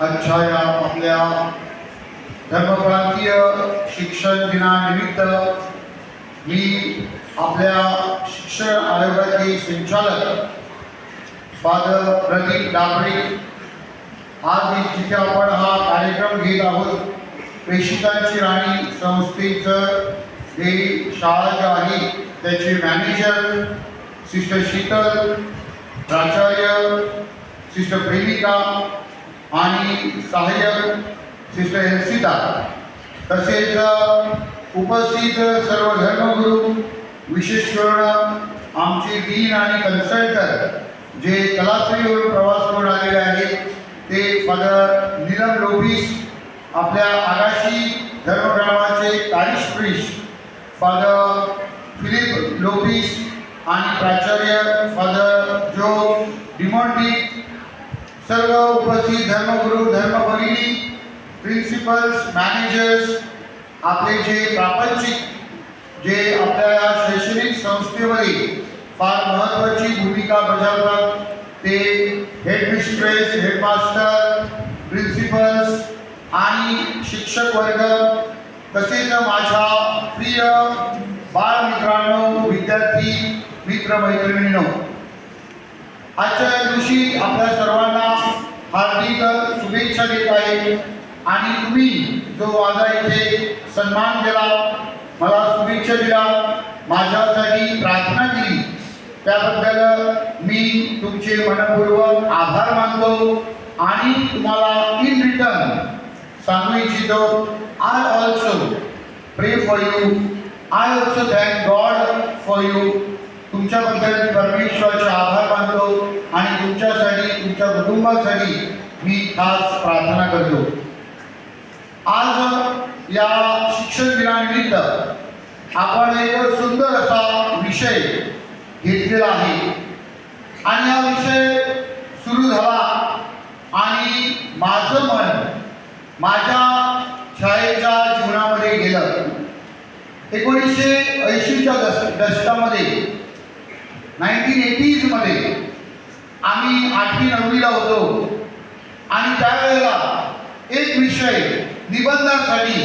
आजच्या या आपल्या धर्मप्रांतीय शिक्षण दिनानिमित्त मी आपल्या शिक्षण आयोगाचे संचालक फादर प्रदीप डाबळे आज जिथे आपण हा कार्यक्रम घेत आहोत. प्रेषितांची राणी संस्थेचं हे शाळा जे आहे त्याचे मॅनेजर सिस्टर शीतल प्राचार्य सिस्टर प्रेमिका आणि सहाय्यक सिस्टर हर्षिता तसेच उपस्थित सर्व धर्मगुरू विशेष करून आमचे डीन आणि कन्सल्टंट जे कलाश्रीवर प्रवास करून आलेले आहेत ते फादर नीलम लोबीस आपल्या आगाशी धर्मग्रामाचे कारिश प्रिश फादर फिलिप लोबीस आणि प्राचार्य फादर जो डिमॉन्टी सर्व उपस्थित धर्मगुरू धर्मभगिनी प्रिन्सिपल्स मॅनेजर्स आपले जे प्रापंचिक जे आपल्या शैक्षणिक संस्थेमध्ये फार महत्त्वाची भूमिका बजावतात ते हेड मिस्ट्रेस हेडमास्टर प्रिन्सिपल्स आणि शिक्षक वर्ग तसेच माझ्या प्रिय बाळमित्रांनो विद्यार्थी मित्रमैत्रिणींनो आजच्या दिवशी आपल्या सर्वांना हार्दिक शुभेच्छा देत आहे. आणि तुम्ही जो माझा इथे सन्मान केला मला शुभेच्छा दिला माझ्यासाठी प्रार्थना केली. त्याबद्दल मी तुमचे मनपूर्वक आभार मानतो आणि तुम्हाला इन रिटर्न सांगू इच्छितो I also pray for you I also thank God for you तुमच्याबद्दल मी परमेश्वराचे आभार मानतो आणि तुमच्यासाठी तुमच्या कुटुंबासाठी मी खास प्रार्थना करतो. आज या शिक्षण दिनानिमित्त आपण एक सुंदर असा विषय घेतलेला आहे. आणि हा विषय सुरू झाला आणि माझं मन माझ्या शाळेच्या जीवनामध्ये गेलं. एकोणीसशे ऐंशीच्या दश दशकामध्ये नाईन्टीन एटीजमध्ये आम्ही आठवी नववीला होतो. आणि त्यावेळेला एक विषय निबंधासाठी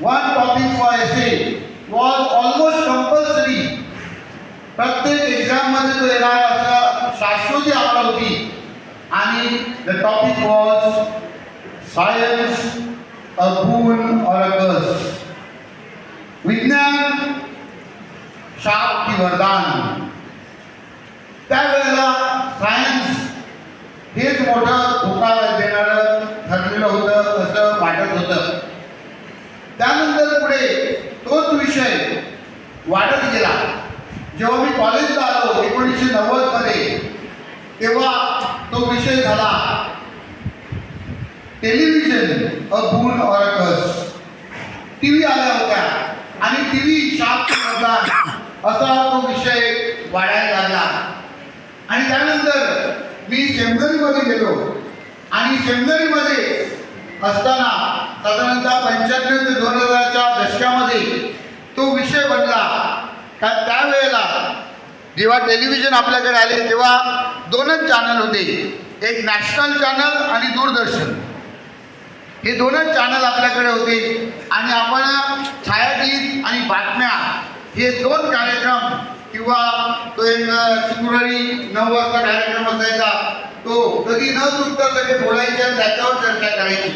one topic for essay was almost compulsory प्रत्येक एक्झाममध्ये तो येणार असा शाश्वती आम्हाला होती. आणि the topic was science a गुण ऑर अ कर्स विज्ञान शाप की वरदान त्यावेळेला सायन्स हेच मोठं धोका देणारं ठरलेलं होतं असं वाटत होतं. त्यानंतर पुढे तोच विषय वाढत गेला. जेव्हा मी कॉलेजला आलो एकोणीसशे नव्वदमध्ये तेव्हा तो विषय झाला टेलिव्हिजन अ गुण ऑर कस. टी व्ही आल्या होत्या आणि टी व्ही शाप असा तो विषय वाढायला लागला. आणि त्यानंतर मी सेमिनरीमध्ये गेलो. आणि सेमिनरीमध्ये असताना साधारणतः पंच्याण्णव ते दोन हजारच्या दशकामध्ये तो विषय बनला. का त्यावेळेला जेव्हा टेलिव्हिजन आपल्याकडे आले तेव्हा दोनच चॅनल होते. एक नॅशनल चॅनल आणि दूरदर्शन. हे दोनच चॅनल आपल्याकडे होते. आणि आपण छायागीत आणि बातम्या हे दोन कार्यक्रम किंवा तो एक शुक्रवारी नऊ वाजता कार्यक्रम असायचा तो कधी न चुकता सगळे बोलायचे आणि त्याच्यावर चर्चा करायची.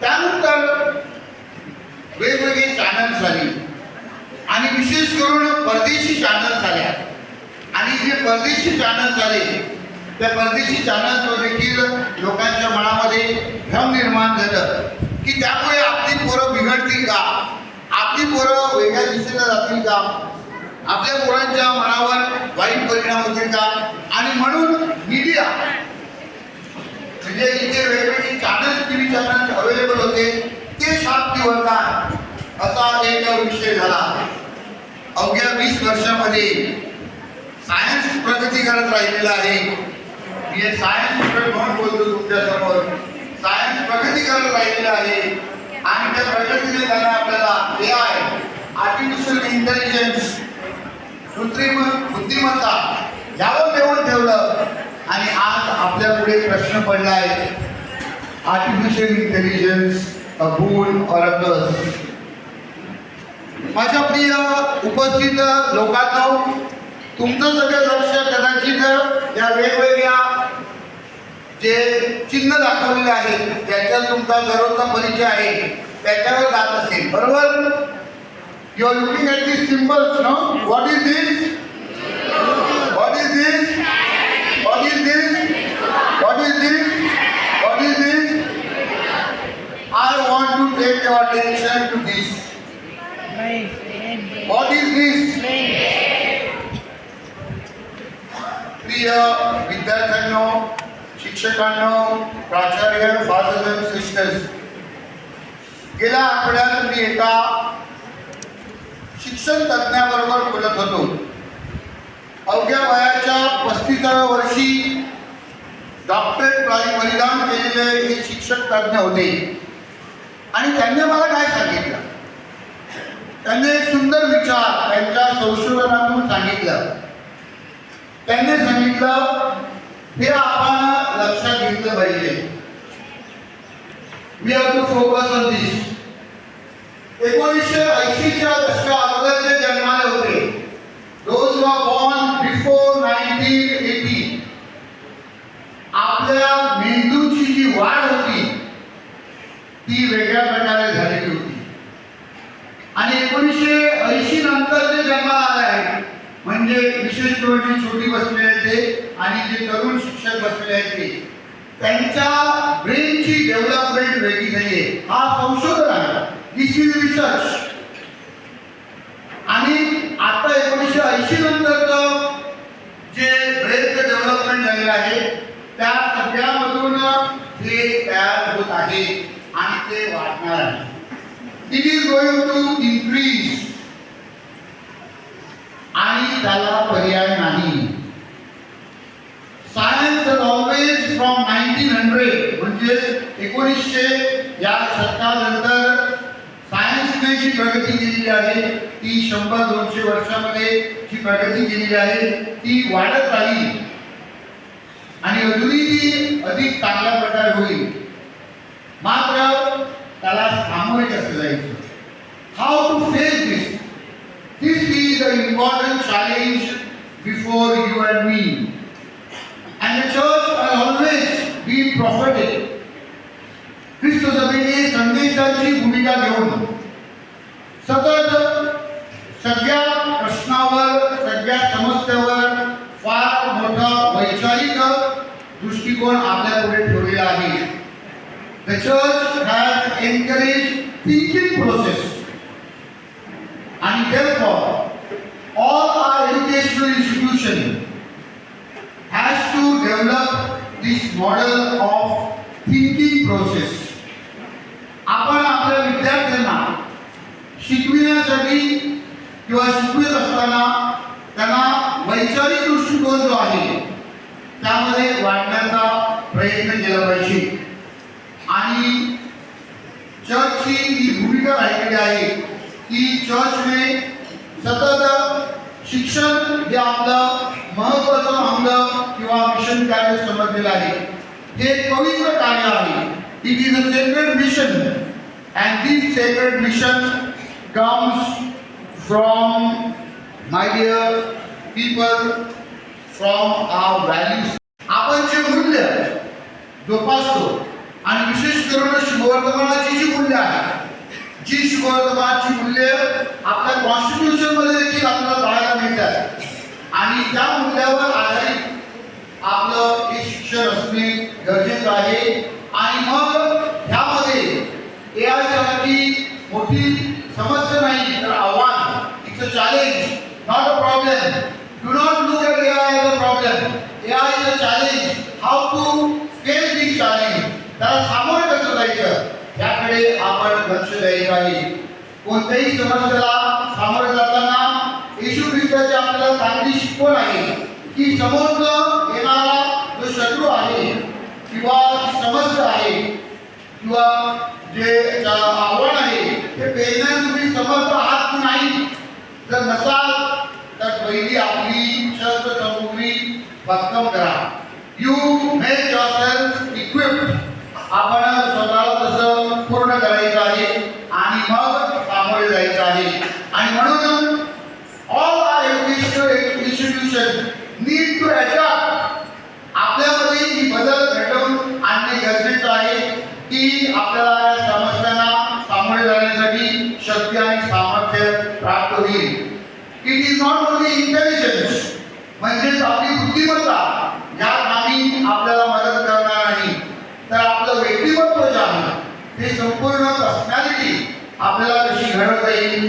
त्यानंतर वेगवेगळे चॅनल्स आली. आणि विशेष करून परदेशी चॅनल्स आल्या. आणि जे परदेशी चॅनल्स आले त्या परदेशी चॅनल्सवर देखील लोकांच्या मनामध्ये भ्रम निर्माण झालं की त्यामुळे आपली पोरं बिघडतील का? आपली पोरं वेगळ्या दिशेला जातील का? आपल्या पोरांच्या मनावर वाईट परिणाम होतील का? आणि म्हणून मीडिया म्हणजे इथे वेगवेगळे channel T V channel available होते ते सात वरदान असा एक विषय झाला. अवघ्या वीस वर्षामध्ये सायन्स प्रगती करत राहिलेला आहे. मी एक सायन्स स्टुडंट म्हणून बोलतो तुमच्यासमोर. सायन्स प्रगती करत राहिलेला आहे. आणि त्या प्रगतीने त्यांना आपल्याला ए आय आर्टिफिशियल इंटेलिजन्स कृत्रिम बुद्धिमत्ता यावर देऊन ठेवलं. आणि आज आपल्या पुढे प्रश्न पडला आहे artificial intelligence a boon माझ्या प्रिय उपस्थित लोकांना तुमचं सगळं लक्ष कदाचित या वेगवेगळ्या जे चिन्ह दाखवलेले आहेत ज्याच्यात तुमचा दररोजचा परिचय आहे त्याच्यावर जात असेल. बरोबर? you are looking at this symbols no what is this what is this what is this what is this what is this I want to take your attention to this what is this प्रिय विद्यार्थ्यांनो शिक्षकांनो प्राचार्य father sisters गेल्या आठवड्यात मी एका शिक्षण तज्ज्ञाबरोबर बोलत होतो. अवघ्या वयाच्या पस्तीसाव्या वर्षी डॉक्टरेट परि- केलेले हे शिक्षक तज्ज्ञ होते. आणि त्यांनी मला काय सांगितलं? त्यांनी एक सुंदर विचार त्यांच्या संशोधनातून सांगितलं. त्यांनी सांगितलं हे आपण लक्षात घेतलं पाहिजे. मी हॅव फोकस ऑन दिस एकोणीसशे ऐंशीच्या दशकात अगोदर जे जन्माले होते those were born before nineteen eighty आपल्या मेंदूची जी वाढ होती ती वेगळ्या प्रकारे झालेली होती. आणि एकोणीसशे ऐंशी नंतर जे जन्माला आले आहेत म्हणजे विशेष करून जे छोटी बसलेले आहेत ते आणि जे तरुण शिक्षक बसलेले आहेत ते त्यांच्या ब्रेनची डेव्हलपमेंट वेगळी झाली आहे. हा संशोधन आहे. दिस इज रिसर्च आणि आता एकोणीसशे ऐंशी नंतरचं जे ब्रेनचं डेव्हलपमेंट झालेलं आहे त्या सगळ्यामधून हे तयार होत आहे. ते वाढणार आहे. It is going to increase आणि त्याला पर्याय नाही. Science always from nineteen hundred म्हणजे एकोणीसशे या शतकानंतर सायन्सने जी प्रगती केलेली आहे. ती शंभर दोनशे वर्षामध्ये जी प्रगती केलेली आहे ती वाढत राहील. आणि अजूनही ती अधिक चांगल्या प्रकारे होईल. मात्र त्याला सामोरे कसं जायचं. How to face this this is a important challenge before you and me and the church are always be profited ख्रिस्त सभेने संदेशाची भूमिका घेऊन. सतत सगळ्या प्रश्नावर सगळ्या समस्यावर फार मोठा वैचारिक दृष्टिकोन आपल्या पुढे ठेवलेला आहे. The church encourage thinking process. And therefore, all our educational institution has to develop this model of thinking process. आपण आपल्या विद्यार्थ्यांना शिकविण्यासाठी किंवा शिकवित असताना त्यांना वैचारिक दृष्टिकोन जो आहे त्यामध्ये वाढण्याचा प्रयत्न केला पाहिजे आणि चर्चची ही भूमिका राहिलेली आहे. की चर्चने सतत शिक्षण हे आपलं महत्वाचं अंग किंवा मिशन कार्य समजलेलं आहे. हे पवित्र कार्य आहे. It is a sacred mission and this sacred mission comes from my dear people from our values आपण जे मूल्य जोपासतो आणि विशेष करून शिववर्धमानाची जी मूल्य आहे जी शिववर्धमानाची मूल्य आपल्या कॉन्स्टिट्यूशनमध्ये देखील आपल्याला पाहायला मिळतात. आणि त्या मूल्यावर आधारित आपलं हे शिक्षण असणे गरजेचं आहे. आणि मग ह्यामध्ये ए मोठी समस्या नाही तर आव्हान it's a challenge not a problem do not look at AI a problem a is a challenge how to face this challenge त्याला सामोरे कसं जायचं याकडे आपण लक्ष द्यायचं आहे कोणत्याही समस्याला सामोरे जाताना येशू ख्रिस्ताची आपल्याला चांगली शिकवण आहे. की समोर येणारा जो शत्रू आहे किंवा समस्या आहे किंवा जे आव्हान आहे ते पेरण्यास तुम्ही समर्थ आहात की नाही? जर नसाल तर पहिली आपली शस्त्रसामुग्री भक्कम करा. You make yourself equipped आपण स्वतःला तसं पूर्ण करायचं आहे आणि मग सामोरे जायचं आहे. आणि म्हणून all are educational institution need to adopt आपल्यामध्ये ही बदल घडवून आणणे गरजेचं आहे की आपल्याला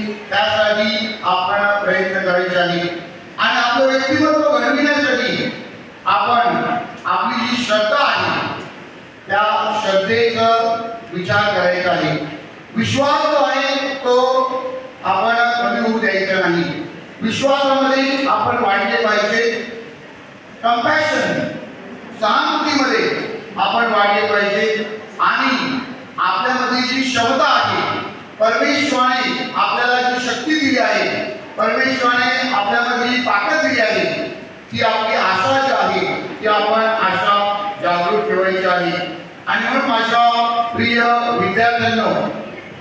त्यासाठी आपण प्रयत्न करायचे आहे आणि आपलं व्यक्तिमत्व घडविण्यासाठी आपण आपली जी श्रद्धा आहे त्या श्रद्धेचा विचार करायचा आहे. विश्वास जो आहे तो आपण कमी होऊ द्यायचा नाही. विश्वासामध्ये आपण वाढले पाहिजे. कंपॅशन सहानुभूतीमध्ये आपण वाढले पाहिजे. आणि आपल्यामध्ये जी क्षमता आहे परमेश्वराने आपल्याला जी शक्ती दिली आहे. परमेश्वराने आपल्यामध्ये जी ताकद दिली आहे. ती आपली आशा जी आहे ती आपण आशा जागृत ठेवायची आहे. आणि म्हणून माझ्या प्रिय विद्यार्थ्यांनो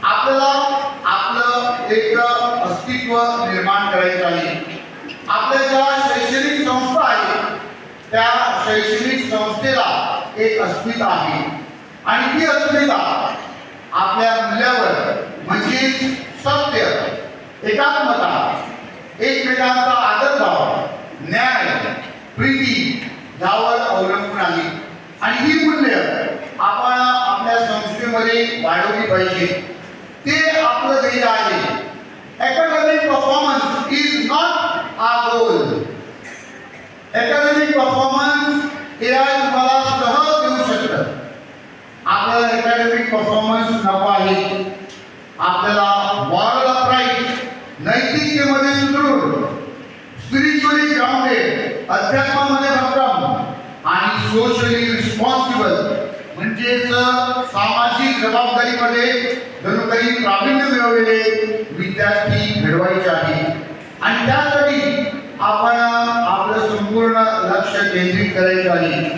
आपल्याला आपलं एक अस्तित्व निर्माण करायचं आहे. आपल्या ज्या शैक्षणिक संस्था आहेत त्या शैक्षणिक संस्थेला एक अस्मिता आहे. आणि ती अस्मिता आपल्या मूल्यावर म्हणजेच सत्य एकात्मता एकमेकांचा आदरभाव न्याय प्रीती यावर अवलंबून आहे. आणि ही मूल्य आपण आपल्या संस्थेमध्ये वाढवली पाहिजे. ते आपलं ध्येय आहे. Academic performance is not a goal academic performance हे आज तुम्हाला सहज देऊ शकतं. आपलं अकॅडमिक परफॉर्मन्स नको आहे. सोशली रिस्पॉन्सिबल म्हणजेच सामाजिक जबाबदारीमध्ये जणू काही प्रावीण्य मिळवलेले विद्यार्थी घडवायचे आहे. आणि त्यासाठी आपण आपलं संपूर्ण लक्ष केंद्रित करायचं आहे.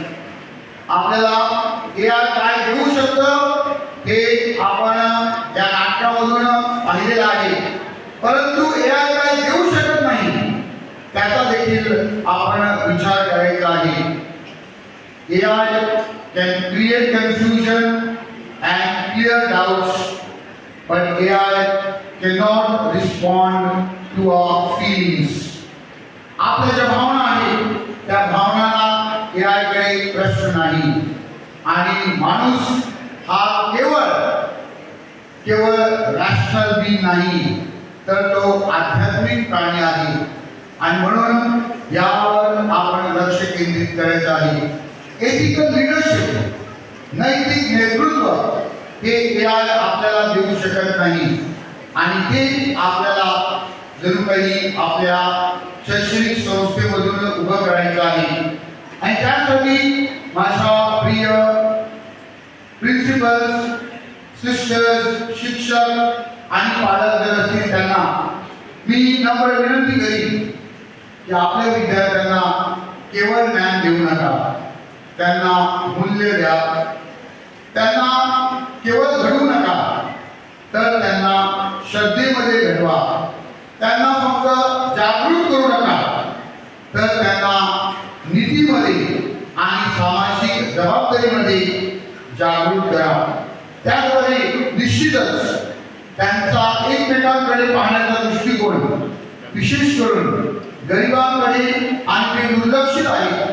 आपल्याला ए आर काय घेऊ शकतं हे आपण या नाटकामधून पाहिलेलं आहे. परंतु ए आर काय देऊ शकत नाही त्याचा देखील आपण विचार करायचा आहे. A I can create confusion and clear but AI cannot respond to our feelings. आपल्या ज्या भावना आहेत त्या भावनांना ए कडे प्रश्न नाही. आणि माणूस हा केवळ केवळ रॅशनल बी नाही तर तो आध्यात्मिक प्राणी आहे. आणि म्हणून यावर आपण लक्ष केंद्रित करायचं आहे. एथिकल लिडरशिप नैतिक नेतृत्व हे AI आपल्याला देऊ शकत नाही. आणि ते आपल्याला जणू काही आपल्या शैक्षणिक संस्थेमधून उभं करायचं आहे. आणि त्यासाठी माझ्या प्रिय प्रिन्सिपल्स सिस्टर्स शिक्षक आणि पालक जर असतील त्यांना मी नम्र विनंती करीन की आपल्या विद्यार्थ्यांना केवळ ज्ञान देऊ नका. त्यांना मूल्य द्या. त्यांना केवळ घडू नका तर त्यांना श्रद्धेमध्ये घडवा. त्यांना फक्त जागृत करू नका तर त्यांना नीतीमध्ये आणि सामाजिक जबाबदारीमध्ये जागृत करा. त्याद्वारे निश्चितच त्यांचा एकमेकांकडे पाहण्याचा दृष्टिकोन विशेष करून गरिबांकडे आणि दुर्लक्षित आहेत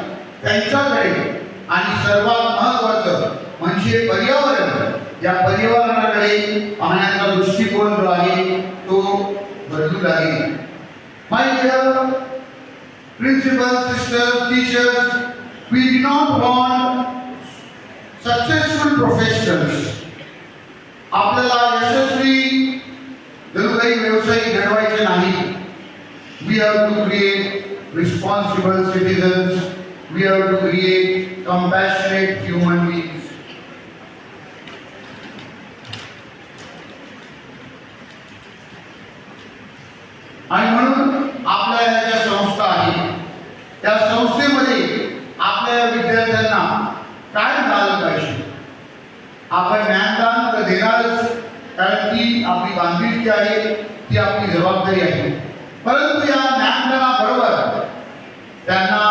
त्यांच्याकडे आणि सर्वात महत्वाचं म्हणजे पर्यावरण. या पर्यावरणाकडे पाहण्याचा दृष्टिकोन जो आहे तो बदलू लागेल. My dear principal sister teachers we do not want successful professionals आपल्याला यशस्वी जणू काही व्यवसायिक घडवायचे नाही. We have to create responsible citizens we have to create compassionate human beings. आणि म्हणून आपल्या या ज्या संस्था आहेत, त्या संस्थेमध्ये आपल्या विद्यार्थ्यांना काय मिळालं पाहिजे आपण ज्ञानदान तर देणारच, कारण ती आपली बांधिलकी आहे, ती आपली जबाबदारी आहे परंतु या ज्ञानदानाबरोबर त्यांना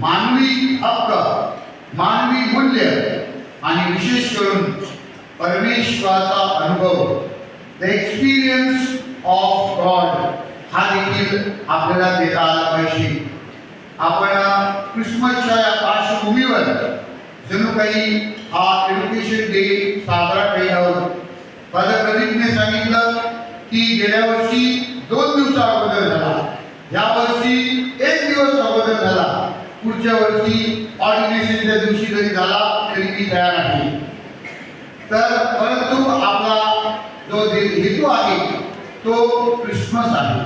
मानवी हक्क मूल्य आणि विशेष करून परमेश्वराचा अनुभव. द एक्सपिरियन्स ऑफ गॉड हा देखील आपल्याला देता आला पाहिजे. आपण क्रिसमसच्या या पार्श्वभूमीवर जणू काही हा एज्युकेशन डे साजरा केला आहोत माझ्या प्रदीपने सांगितलं की गेल्या वर्षी दोन दिवसा अगोदर झाला. या वर्षी एक दिवस अगोदर झाला. पुढच्या वर्षी ऑर्डिनेशनच्या दिवशी जरी झाला तरी मी तयार आहे तर परंतु आपला जो हेतू आहे तो क्रिसमस आहे.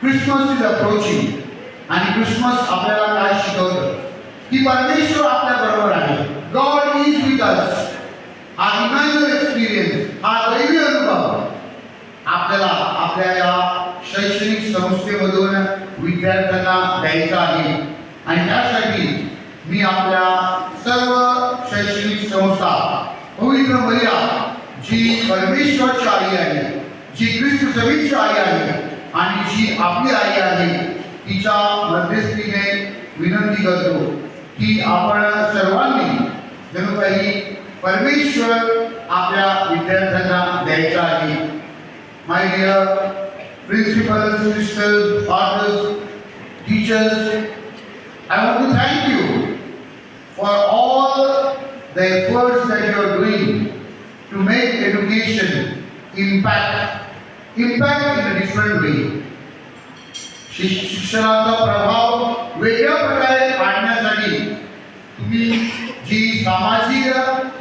क्रिसमस इज अप्रोचिंग आणि क्रिसमस आपल्याला काय शिकवतं? की परमेश्वर आपल्या बरोबर आहे. गॉड इज विथ अस हा इमॅन्युअल एक्सपिरियन्स हा दैवी अनुभव आपल्याला आपल्या या शैक्षणिक संस्थेमधून विद्यार्थी द्यायचा आहे आणि त्यासाठी मी आपल्या सर्व शैक्षणिक संस्था पवित्र मर्या जी परमेश्वरची आई आहे जी ख्रिस्त सभेची आई आहे आणि जी आपली आई आहे तिच्या मध्यस्थीने विनंती करतो की आपण सर्वांनी जणू काही परमेश्वर आपल्या विद्यार्थ्यांना द्यायचा आहे. My dear principal sisters fathers teachers I want to thank for all the efforts that you are doing to make education impact impact in a different way. शिक्षणाचा प्रभाव वेगळ्या प्रकारे पाडण्यासाठी तुम्ही जी सामाजिक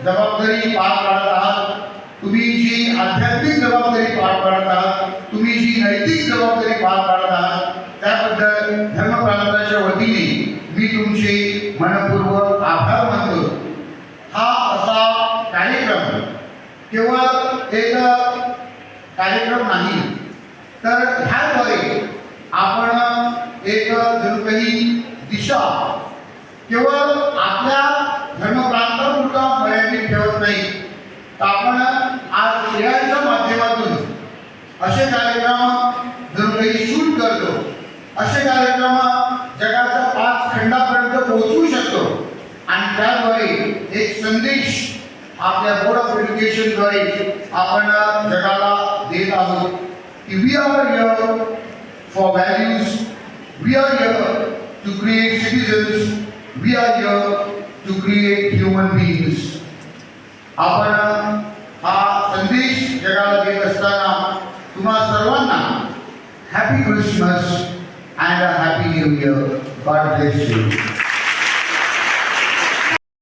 जबाबदारी पार पाडत आहात तुम्ही जी आध्यात्मिक जबाबदारी पार पाडत आहात तुम्ही जी नैतिक जबाबदारी पार पाडत आहात त्याबद्दल धर्मप्रांताच्या वतीने मी तुमचे मनपूर्वक आभार मानतो हा असा कार्यक्रम केवळ एक कार्यक्रम नाही तर ह्याद्वारे आपण एक जणू काही दिशा केवळ आपल्या धर्मप्रांतापुरता मर्यादित ठेवत नाही तर आपण आज खेळाच्या माध्यमातून असे कार्यक्रम जणू काही शूट करतो असे कार्यक्रम जगाच्या पाच खंडापर्यंत पोहोचवू शकतो. आणि त्याद्वारे एक संदेश आपल्या बोर्ड ऑफ एज्युकेशनद्वारे आपण जगाला देत आहोत की we are here for values we are here to create citizens we are here to create human beings आपण हा संदेश जगाला देत असताना तुम्हा सर्वांना happy Christmas and a happy new year God bless you